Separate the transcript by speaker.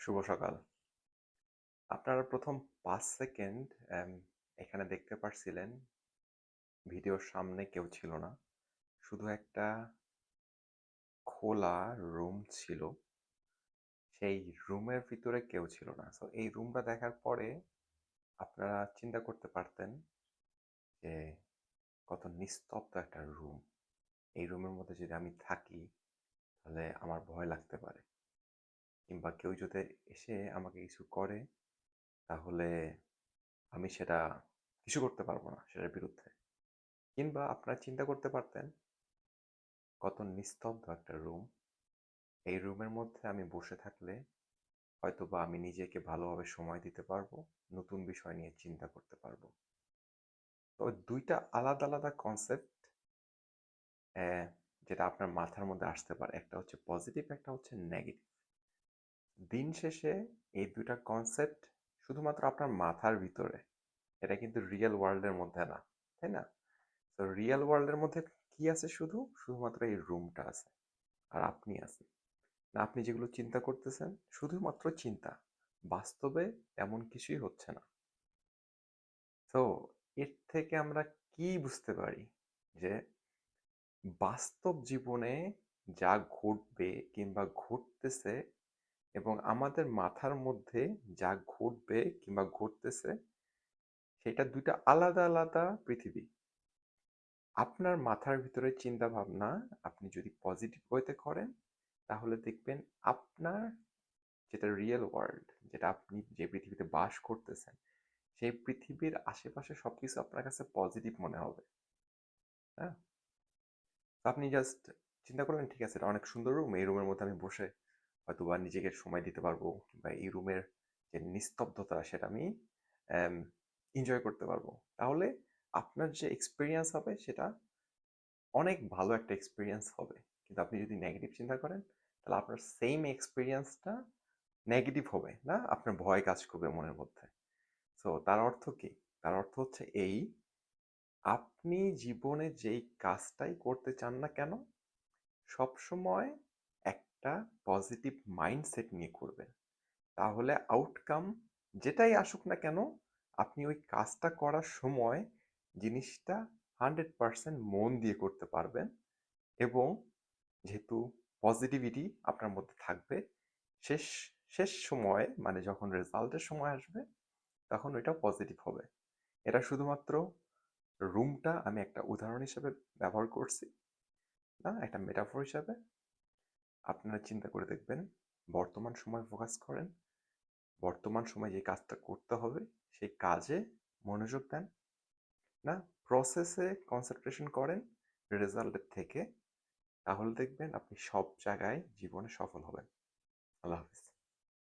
Speaker 1: শুভ সকাল। আপনারা ১ম ৫ সেকেন্ড এখানে দেখতে পারছিলেন, ভিডিওর সামনে কেউ ছিল না। শুধু একটা খোলা রুম ছিল। সেই রুমের ভিতরে কেউ ছিল না। সো এই রুমটা দেখার পরে আপনারা চিন্তা করতে পারতেন যে, কত নিস্তব্ধ একটা রুম। এই রুমের মধ্যে যদি আমি থাকি, তাহলে আমার ভয় লাগতে পারে। কিংবা কেউ যদি এসে আমাকে কিছু করে তাহলে আমি সেটা কিছু করতে পারব না সেটার বিরুদ্ধে। কিংবা আপনারা চিন্তা করতে পারতেন কত নিস্তব্ধ একটা রুম। এই রুমের মধ্যে আমি বসে থাকলে হয়তোবা আমি নিজেকে ভালোভাবে সময় দিতে পারব, নতুন বিষয় নিয়ে চিন্তা করতে পারব। তো দুইটা আলাদা, আলাদা কনসেপ্ট যেটা আপনার মাথার মধ্যে আসতে পারে। একটা হচ্ছে পজিটিভ, একটা হচ্ছে নেগেটিভ। দিন শেষে এই দুটা কনসেপ্ট শুধুমাত্র আপনার মাথার ভিতরে। এটা কিন্তু রিয়েল ওয়ার্ল্ডের মধ্যে না। তাই না? তো রিয়েল ওয়ার্ল্ডের মধ্যে কি আছে শুধু? শুধুমাত্র এই রুমটা আছে। আর আপনি আছেন। না, আপনি যেগুলো চিন্তা করতেছেন, শুধুমাত্র চিন্তা। বাস্তবে এমন কিছুই হচ্ছে না। তো এর থেকে আমরা কি বুঝতে পারি? যে বাস্তব জীবনে যা ঘটবে কিংবা ঘটতেছে এবং আমাদের মাথার মধ্যে যা ঘটবে কিংবা ঘটতেছে সেটা ২ টা আলাদা, আলাদা পৃথিবী। আপনার মাথার ভিতরে চিন্তা ভাবনা আপনি যদি পজিটিভ ওয়েতে করেন তাহলে দেখবেন আপনার যেটা রিয়েল ওয়ার্ল্ড যেটা আপনি যে পৃথিবীতে বাস করতেছেন সেই পৃথিবীর আশেপাশে সবকিছু আপনার কাছে পজিটিভ মনে হবে। হ্যাঁ? আপনি জাস্ট চিন্তা করলেন ঠিক আছে এটা অনেক সুন্দর রুম। এই রুমের মধ্যে আমি বসে হয়তোবা নিজেকে সময় দিতে পারব বা এই রুমের যে নিস্তব্ধতা সেটা আমি এনজয় করতে পারব। তাহলে আপনার যে এক্সপিরিয়েন্স হবে সেটা অনেক ভালো একটা এক্সপিরিয়েন্স হবে। কিন্তু আপনি যদি নেগেটিভ চিন্তা করেন তাহলে আপনার সেইম এক্সপিরিয়েন্সটা নেগেটিভ হবে, না? আপনার ভয় কাজ করবে মনের মধ্যে। সো তার অর্থ কি? তার অর্থ হচ্ছে এই আপনি জীবনে যেই কাজটাই করতে চান না কেন সবসময় একটা পজিটিভ মাইন্ডসেট নিয়ে করবেন। তাহলে আউটকাম যেটাই আসুক না কেন, আপনি ওই কাজটা করার সময় জিনিসটা 100% মন দিয়ে করতে পারবেন এবং যেহেতু পজিটিভিটি আপনার মধ্যে থাকবে, শেষ শেষ সময়ে মানে যখন রেজাল্টের সময় আসবে, তখন ওইটা পজিটিভ হবে। এটা শুধুমাত্র রুমটা আমি একটা উদাহরণ হিসেবে ব্যবহার করছি। না? একটা মেটাফর হিসাবে। আপনারা চিন্তা করে দেখবেন, বর্তমান সময় ফোকাস করেন। বর্তমান সময় যে কাজটা করতে হবে, সেই কাজে মনোযোগ দেন। না? প্রসেসে কনসেন্ট্রেশন করেন রেজাল্টের থেকে। তাহলে দেখবেন আপনি সব জায়গায় জীবনে সফল হবেন। আল্লাহ হাফেজ।